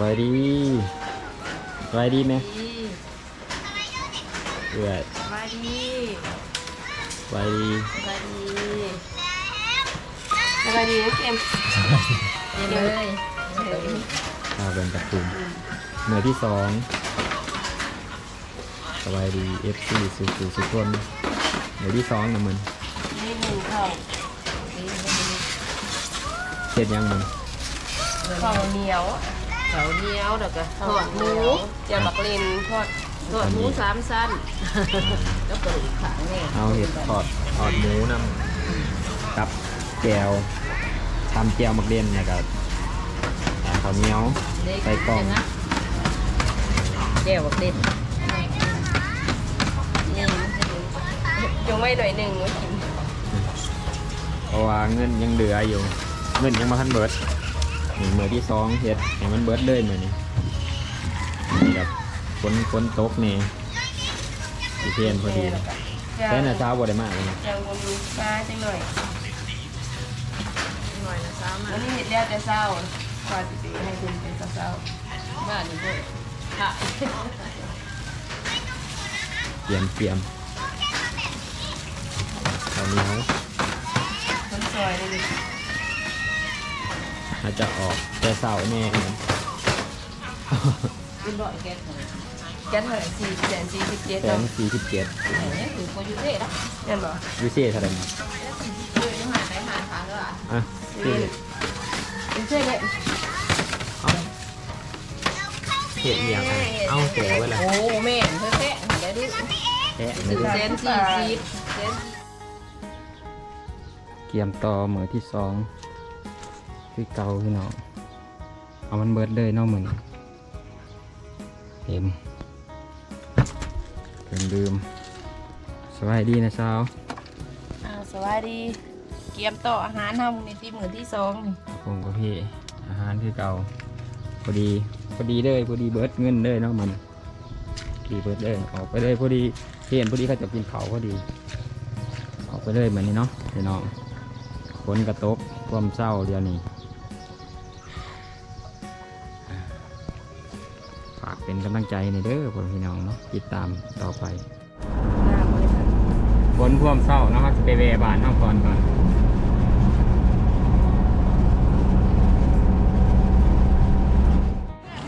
บายดีสบายดีไหมดีเอื่อยสบายดีสบายดีสบายดีสบายดีนะเกมเดี๋ยวเลยข้าวเป็นกระตุ้มเหนือที่สองสบายดี FC สุขสุขคนเหนือที่สองนะมันนี่หนึ่งข้าวเสร็จยังมันข้าวเหนียว ข้าวเหนียวแล้วก็ทอดหมูเจียวบักเลนทอดทอดหมูสามสั้นแล้วก็อีกขังนี่เอาเห็ดทอดทอดหมูนำกับแจวทำแจวมักเด่นนะครับอ่าข้าวเหนียวใส่กล่องเจียวบักเลนนี่ยงไม่หน่อยหนึ่งไว้กินเพราะว่าเงินยังเหลืออยู่ เงินยังมาทันเบิด นี่มือที่สองเห็ดให้มันเบิดเลยมือนี้นี่ครับฝนฝนตกนี่สีเทียนพอดีแต่น่ะเช้าบ่ได้มากเลยนะจะวนปลาจังหน่อยหน่อยนะซ้ำวันนี้เห็ดแล้วแต่เศร้าก่อนจะให้คุณเป็นเศร้าบ้านนี่ด้วยค่ะเตรียมเตรียมข้าวเหนียวคนซอยเลย อาจจะออกแต่เสาแน่นะเป็นบ่อยแก๊สแก๊สเท่าไหร่สี่แสนสี่สิบเจ็ดแสนสี่สิบเจ็ดเนี่ยถือโปรยูเซ่แล้วเห็นบ่ยูเซ่เท่าไหร่นะคือยังหาไหนหาทางก็อะอะนี่ยูเซ่เนี่ยเอาเห็ดเอียงอะเอาแกะไว้ละโอ้แม่เธอแค่เดี๋ยวดูแกะไม่ถึงได้แสนสี่สิบแสนเกียมต่อมือที่สอง คือเกาพี่น้องเอามันเบิดเลยเนอกมือนี้เต็มเต็มดื่มสบายดีนะเช้าอ่าสวัสดี เกียมต่ออาหารเฮาในที่มือที่สองนี่ผมกับพี่อาหารคือเก่าพอดีพอดีเลยพอดีเบิดเงินเลยเนาะมันพอดีเบิดเลยออกไปเลยพอดีเห็นพอดีเขาจะกินเขาวพอดี ออกไปเลยเหมือนนี้เนาะพี่น้องฝนกระตกความเศร้าเดียวนี้ เป็นกำลังใจในอยเด้อพ่อพี่น้องเนาะติดตามต่อไปน้ำเลยค่ะฝนความเศร้าเนาะครับไปเวบานเอาก่อนก่อน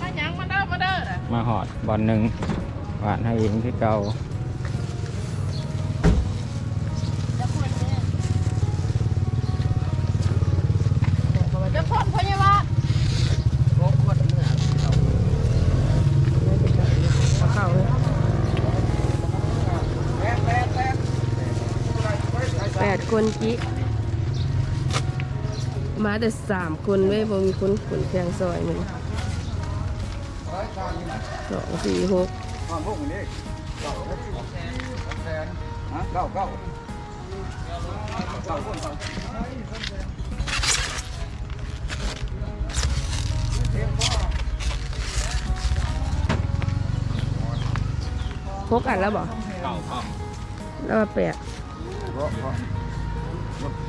มายังมาเด้อมาเด้อมาหอดบอลหนึ่งหวานให้เองคือเก่า คนจิมาแต่สามคนเว้ยบ่มีคนขนเครื่งซอยมันสองสี่หกความพวกนี้เก้าฮะเก้าเก้าเก้าคนเก้าหกอันแล้วบ่เก่าเก่าแล้วแปด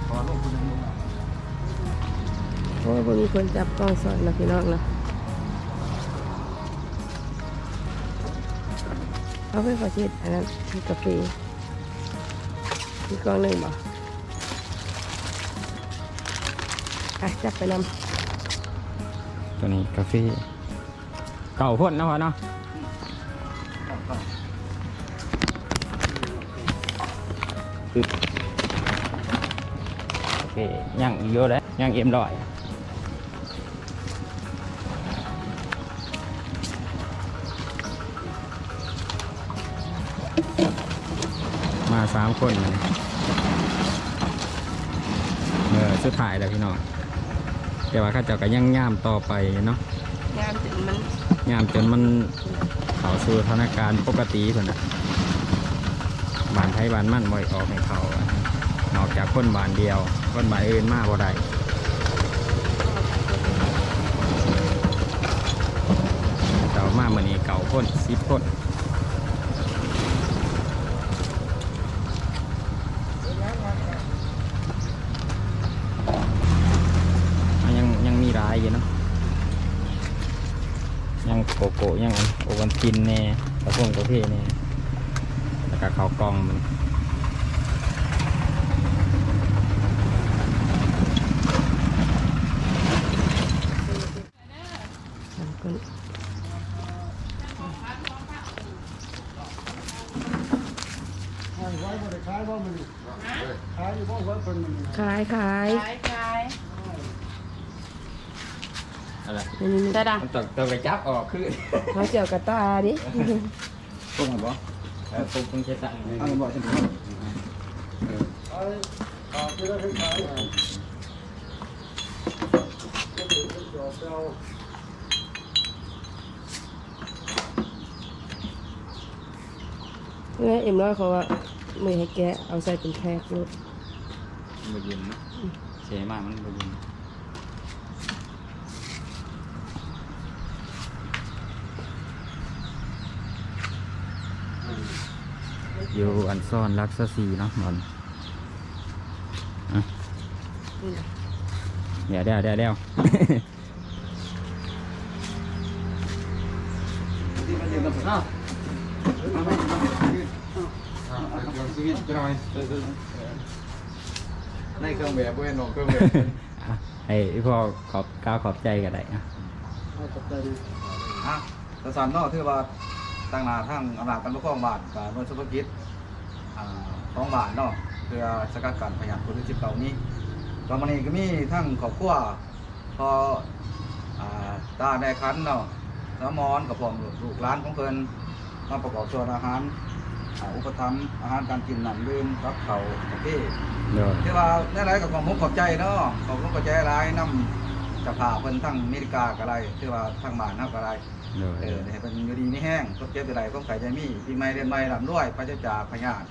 โอ้ยบ่มีคนจับกล้องสอนนะพี่น้องนะเอาไปขอเช็ดอันนั้นคือกาแฟมีกล้องหนึ่งบ่อะจับไปนำตัวนี้กาแฟเก่าพ่นเนาะพ่อเนาะคือโอ เคย่างอีกเยอะแล้วย่างเอ็มร้อยมาสามคนเลยเออสุดท้ายแล้วพี่น้องแต่ว่าเข้าเจ้าก็ยังย่ามต่อไปเนาะงามจนมันยามจนมันเข้าสู่สถานการณ์ปกติคนน่ะบานไทยบานมั่นบ่อยออกให้เขาอะ นอกจากคนบานเดียว คนบานอื่นมากบ่ได้เก่ามาเมื่อนี้เก่าคนสิบคนยังยังมีรายอยู่เนาะยังโกโก้ยังโอวันตินแน่กระพงกระเพแน่แล้วก็เขากองมัน ขายบ่มันขายอยู่บ่ว่าเพิ่นมันขายขายอะไรนี่ได้ดะมันต้องต้องไปจับออกคือเขาเจียวกระตาดิตรงไหนบ่เออปุ๊บมันจะสั่งอันนี้บ่ใช่ไหมขายขายที่ได้ขายอะ เนี่ยเอ็มร้อยเขาว่ามือให้แกะเอาใส่เป็นแพ็คลูกมันบ่เย็นนะเสียมากมันบ่เย็นอยู่อันซ่อนรักษาสีเนาะมันอะเดี๋ยวเดี๋ยวเดี๋ยวเดี๋ยว จะหน่อยในเครื่องแบบเว้ยนองเครื่องแบบอะให้พ่อขอบกล่าวขอบใจกันได้นะอะสสานนอกที่ว่าตั้งหนาทั้งอำนาจการปกครองบานกับหน่วยเฉพาะกิจอ่าของบานเนาะเพื่อสกัดกั้นพยานคนที่สิบเก่านี้ตอนนี้ก็มีทั้งครอบครัวพออ่าตาแม่คันเนาะสามอนกับผมลูกหลานของเพิ่นมาประกอบส่วนอาหาร อ่าอุปถัมภ์อาหารการกินน้ำดื่มรับเขาวกาแฟเดี๋ยวที่ว่าได้ไรกับของผมขอบใจเนาะขอบผมขอบใจหลายนำจะพาเพิ่นทั้งอเมริกากับอะไรที่ว่าทั้งบ้านเฮากับอะไรเดี๋ยวเออให้เป็นอยู่ดีไม่แห้งก็เจ็บอะไรก็ไก่ใจมีปีใหม่เดือนใหม่ลำด้วยไปเจ้าจ่าพญาต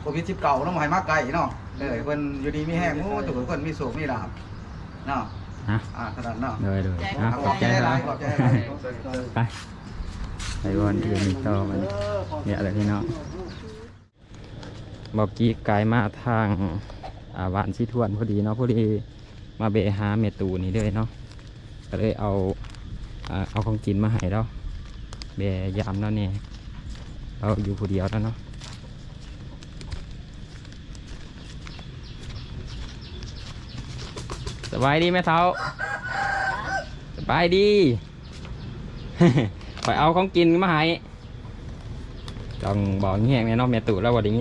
โควิดสิบเก่าน้องหายมากไก่เนาะเออเพิ่นอยู่ดีไม่แห้งโอ้ทุกคนมีโศกมีลาบเนาะฮะอ่าขนาดเนาะเดี๋ยวเดี๋ยวอะนะขขออบบใจใจหหลาลายยขอบใจหลาย ไปไปวันอื่นอีกต่อมันเนี่ยอะไรพี่น้อง บอกกี้กายมาทางอ่าบ้านชิทวนพอดีเนาะพอดีมาเบะหาเมตูนี่เลยเนาะก็เลยเอาเอาของกินมาให้เราเบะยามแล้วเนี่ยเราอยู่ผู้เดียวแล้วเนาะสบายดีไหมเท้าสบายดีไปเอาของกินมาให้ต้องบอกแห้งแน่เนอนแม่ตู่แล้วว่าไดิ้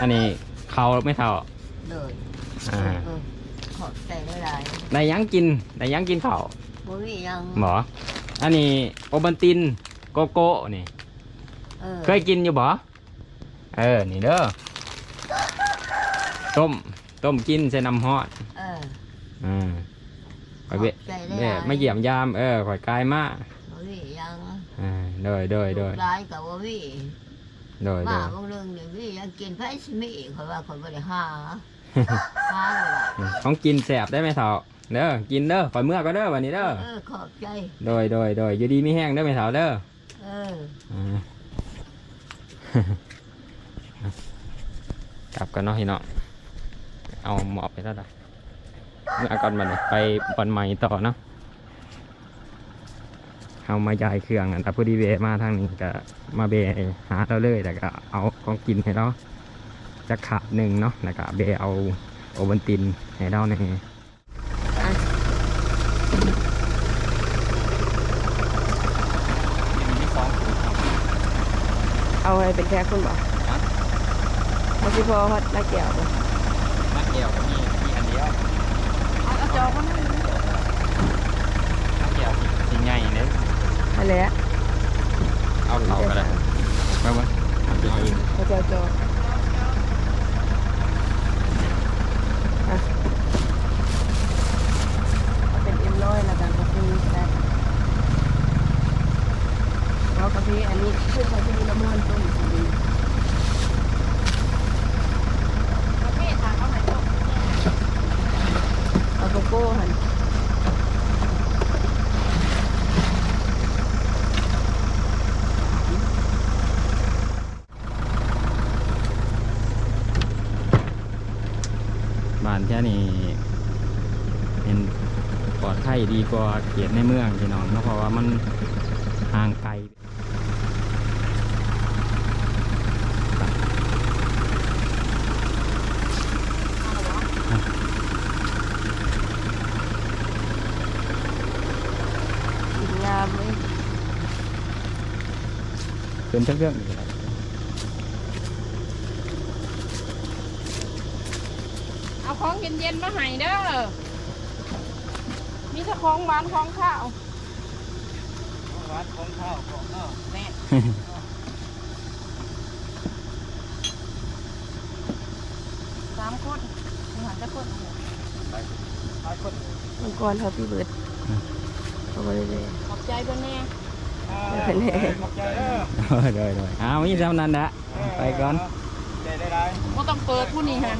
อันนี้เขาไม่เท่าเลยอ่าเออขอบใจได้หลายได้หยังกินได้หยังกินข้าวบ่มียังหมออันนี้โอบันตินโกโก้นี่ เออเคยกินอยู่บ่เออ นี่เด้อ ต้ม ต้มกินใส่น้ำฮอดเอออ่าข่อยเบะขอบใจได้เบะหลายไม่เยี่ยมยาม เออข่อยกายมาบ่มียังอ่าโดยโดยโดยหลายก็บ่มี โดยโดมายบางเรื่องนี่มียังกินไผสิมีข่อยว่าข่อยบ่ได้หาหาเลยล่ะของกินแสบได้ไหมเถ่าเด้อกินเด้อข่อยเมื่อก็เด้อวันนี้เด้อเออขอบใจ โดยโดยโดยอยู่ดีไม่แห้งเด้อไหมเถ่าเด้อเอออ่า กลับกันเนาะพี่เนาะเอาหมอบไปแล้วล่ะเมื่อก่อนมันไปบอนใหม่ต่อเนาะ เอามายายเครื่องอันแต่พอดีเบะมาทางนี้ก็มาเบะหาเราเลยแต่ก็เอาของกินให้เราจะขาดหนึ่งเนาะแล้วก็เบะเอาโอวันตินให้เราในเอาไว้เป็นแพ็คคุณบอกเอาสิพอฮอดนักแก้วบ่นักเกี่ยวก็มีมีอันเดียวเอาจอมันนักเกี่ยวสิ่งใหญ่เนี่ย อันแหละเอาเขาก็ได้ไปวะเอาไปกินเอาจอจออะเอาเป็นเอ็มร้อยแล้วกันกาแฟแซ่บแล้วกาแฟอันนี้คือกาแฟละมุนต้มอันนี้เอาโกโก้หัน บ้านแค่นี้ เป็นปลอดภัยดี กว่าเขตในเมืองพี่น้องเนาะเพราะว่ามันห่างไกลงามเลยเป็นเรื่องๆอยู่แล้วเอาของเย็นๆมาให้เด้อ มีแต่ของหวานของข้าววัดของข้าวของข้าวแม่สามคนมีหันจะคนหลายคนมังกรเขาพี่เบิร์ดเอาไปเลยขอบใจเพื่อนแน่ขอบใจเด้อเด้อเด้อเอามีสำนั้นละไปก่อนใจได้ไรก็ต้องเปิดผู้นี้ฮะ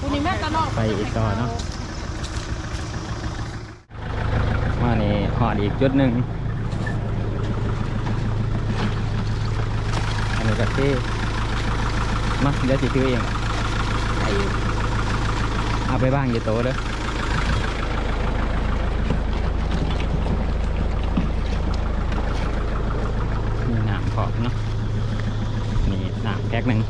ผู้นี้แม่ตะนอกไปอีกต่อเนาะ มานี่หอดอีกจุดหนึ่งอันนี้ก็คือมาเดี๋ยวสิซื้อเองไปเอาไปบ้างอยู่โตเด้อมีหนามขอบเนาะนี่หนามแพ็กหนึ่ง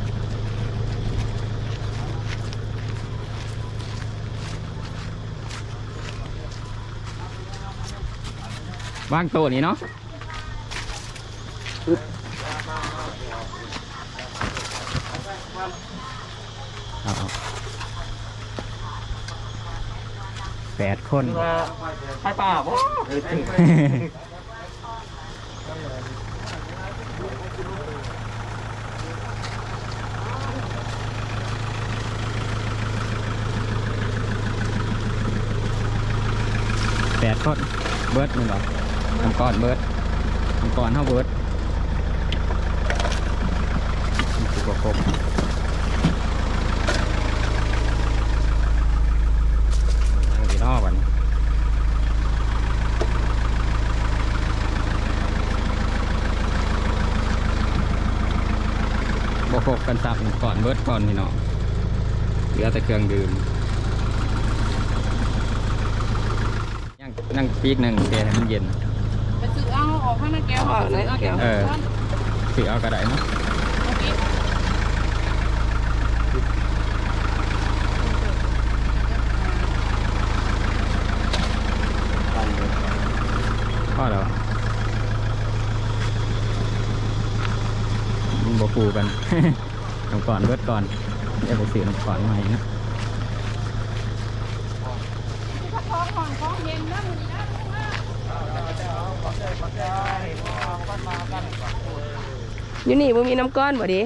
วางโต๊ะนี่เนาะเอาเอาแปดคนใช่ป่าบ่แปดคนเบิร์ดนี่หรอ น้ำก้อนเบิร์ดน้ำก้อนเท่าเบิร์ดสิบกบเอาอีกรอบวันบวครบกันซับก้อนเบิร์ดก่อนพี่น้องเหลือแต่เครื่องดื่มนั่งนั่งปีกหนึ่งเทให้มันเย็น ข้างหน้าแก้วออกเลยแก้วเออถือเอากระไดเนาะพ่อแล้วมันบปูกัน น้ำก่อนเบิดก่อนเดี๋ยวไปซื้อน้ำก่อนใหม่นะ ของของของเย็นนะมึงนะ อยู่นี่มึงมีน้ำก้อนบ่ดิ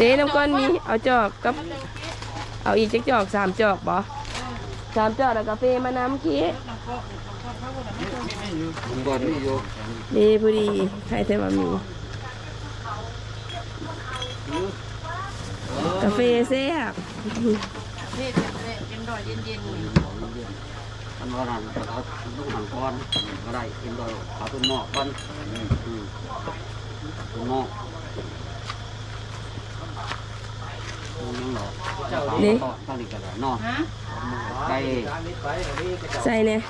นี่น้ำก้อนมีเอาจอกกับ เอาอีกจักจอกสามจอกบ่สามจอกแล้วกาแฟมาน้ำกี้ก่อนนี่อยู่ดีพอดีใครเทมามีกาแฟแซ่บ อันว่านั่นก็เอาลูกหนังก้อนก็ได้เอ็นดอยเอาต้นหม้อก้อนอืมต้นหมอกมันยังหรอนี่ก็ได้เนาะไก่ใส่เนี่ย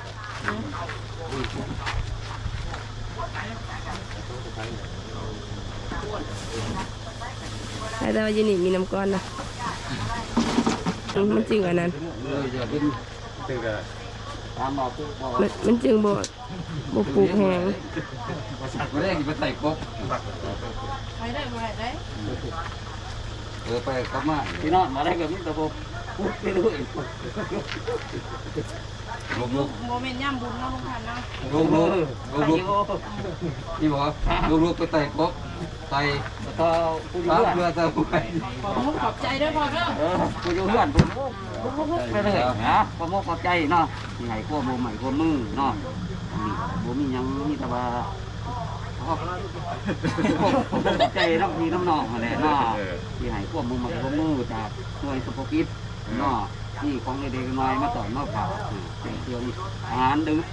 ใครแต่ว่ายินี่มีน้ำก้อนนะมมันจริงอันนั้น มบอกบอกมันมันจึงบ่บ่ปลูกแหงไม่ได้ไปใส่กบไปได้บ่ได้เออไปกลับมาพี่น้องมาได้กับมิตรบพูดไปเรื่อย ลุกลุกโมเมนต์ย่ำบุญเนาะลุงพันเนาะลุกลุกลุกลุกนี่บอกลุกลุกไปใส่กบใส่ตาเพื่อจะไปขอบคุณขอบใจเด้อพ่อเด้อเออกูอยู่เพื่อนผมไปเลยนะผมขอบใจเนาะที่ให้ข้อมูลใหม่ข้อมือเนาะนี่ผมมียังมีแต่ว่าขอบใจน้ำพี่น้ำน้องอะไรเนาะที่ให้ข้อมูลใหม่ข้อมือจากหน่วยสุขกิจเนาะ นี่ของเด็กๆน้อยมาต่อยมาผ่าเป็นเครื่องอาหารดึก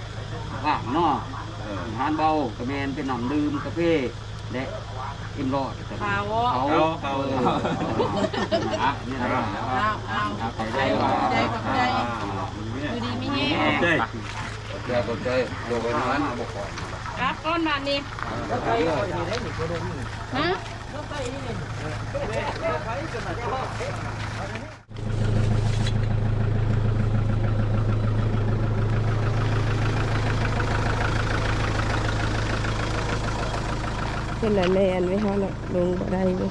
ว่างเนาะอาหารเบากระเมนเป็นน้ำดื่มกาแฟและอิมรอดแต่ขาเขาเอาเอาอะนี่อะไรบ้าเอาเอาครับไปใจได้ขว่าอบใจขอบใจอยู่ดีไม่แห้งขอบใจขอบใจขอบใจโยกไปนั้นบอกก่อนครับก้อนบาทนี้ฮะ เป็นหลายแลนไว้เฮานาะลงบ่ได้เว้ย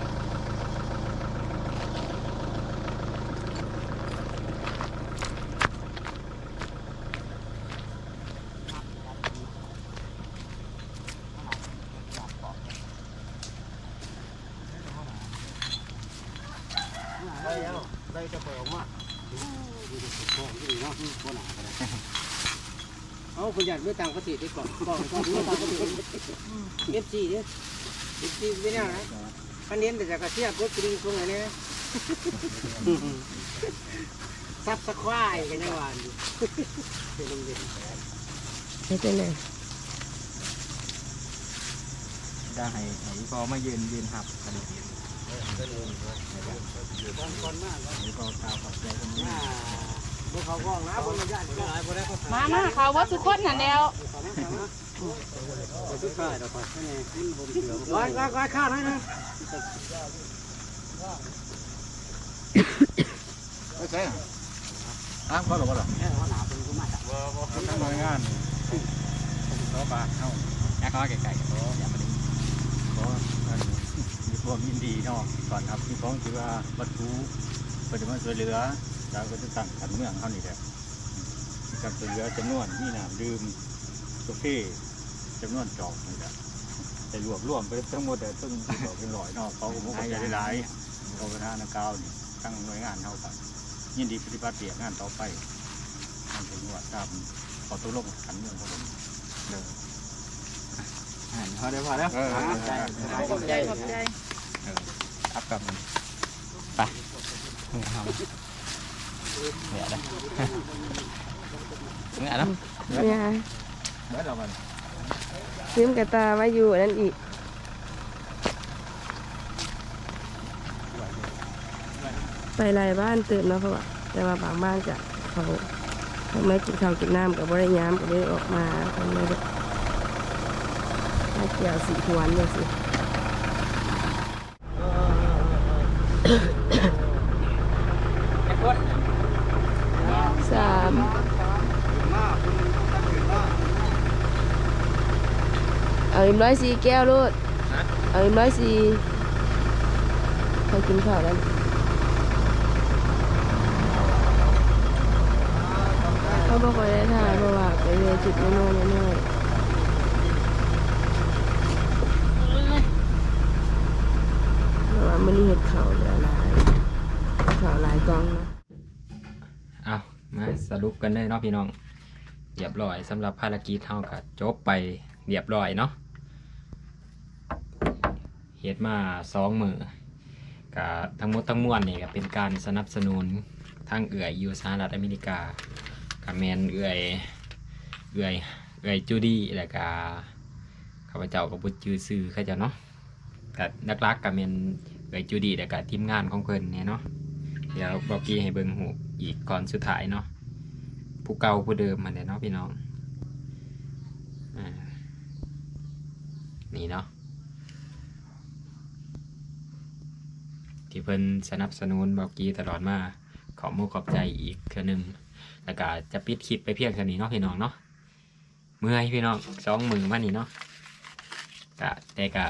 เอา คนอยากด้วยต่างประเทศดีก่อนก่อนก่อนด้วยต่างประเทศเอฟซีเนี่ยเอฟซีไม่แน่นะคันเน้นแต่จะกระเทียบรถกรีตรงไหนเนี่ยซับสควายกันยังหวานอยู่เป็นลมเย็นไม่เป็นไรได้ให้ให้พอมายืนยืนหับกันดีก่อนก่อนมากเลยให้พอกล่าวขอบใจกันนี้พวกเขาก้องนะพวกมันย่านก็ หลายพวกได้เขามามาเขาว่าสุกคนนั่นแล้วไปสุดท้ายเราไปแค่นี้ขึ้นบนเสือร้อยร้อยร้อยข้าวให้นะไม่ใช่อ้าวก็หรอก็หรอแค่ว่าหนาเป็นกูมาจากทำหน่วยงานขอบาทเข้าแค่ข้อไก่ๆก็อย่ามาดึงขอมีความยินดีเนาะก่อนครับมีของที่ว่าวัตถุปฏิมาช่วยเหลือ เราก็จะตั้งกันเมืองเขานี่แหละมีการช่วยเหลือจำนวนมีน้ำดื่มกาแฟจำนวนจอกนี่แหละแต่รวบรวมไปทั้งหมดแต่ต้องบอกเป็นร้อยเนาะเขาก็มุกใจหลายๆเขาก็ท่านกาวนี่ตั้งหน่วยงานเขากันยินดีปฏิบัติเดียงานต่อไปทางจังหวัดตามขอตัวลงขันเมืองของผมอ่านพอได้พอแล้วเออขอบใจขอบใจอัพกับมันไป เอาเดี๋ยวนะเงี้ยนะเนี่ยเมื่อเรามันซิมกระตาไว้อยู่อันนั่นอีกไปหลายบ้านเติมเนาะเพราะว่าแต่ว่าบางบ้านจะเขาเขาไม่กินข้าวกินน้ำกับบริยามก็เลยออกมาทำไม่ได้ถ้าเกี่ยวสีหวนเนี่ยสิ สามเอาอีกร้อยสี่แก้วลูกเอาอีกร้อยสี่เขากินข้าวแล้วเขาบอกว่าได้ถ่ายเพราะว่าไปเรียนจุดน้อยๆน้อยๆเพราะว่ามันนี่เห็ดเขาเหลือหลายเขาหลายกองนะเอามา สรุปกันเลยเนาะพี่น้องเรียบร้อยสำหรับภารกิจเท่ากับจบไปเรียบร้อยเนาะเฮ็ดมาสองมือกับทั้งหมดทั้งมวลนี่ก็เป็นการสนับสนุนทางเอื่อยอยู่สหรัฐอเมริกากับแมนเอื่อยเอื่อยเอื่อยจูดี้แล้วก็ข้าพเจ้ากับบุตรจือซื้อเขาเจะเนาะกับนักลักกับแมนเอื่อยจูดี้แล้วก็ทีมงานของเพิ่นเนี่ยเนาะเดี๋ยวบอกกี้ให้เบิ่งหูอีกก่อนสุดท้ายเนาะ ผู้เก่าผู้เดิมมันเด้เนาะพี่น้องอนี่เนาะที่เพิ่นสนับสนุนบอกกี้ตลอดมาขอมูขอบใจอีกเทื่อหนึงแล้วก็จะปิดคลิปไปเพียงเท่านี้เนาะพี่น้องเนาะเมื่อยพี่น้องสองมือมานี่เนาะกะแต่กะ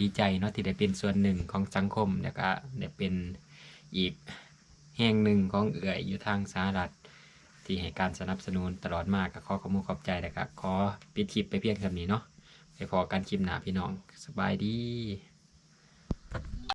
ดีใจเนาะที่ได้เป็นส่วนหนึ่งของสังคมแล้วก็ได้เป็นอีกแห่งหนึ่งของเอื่อยอยู่ทางสหรัฐ ที่ให้การสนับสนุนตลอดมากก็ขอขอบคุณขอบใจนะครับขอปิดคลิปไปเพียงเท่านี้เนาะไปพอกันคลิปหน้าพี่น้องสบายดี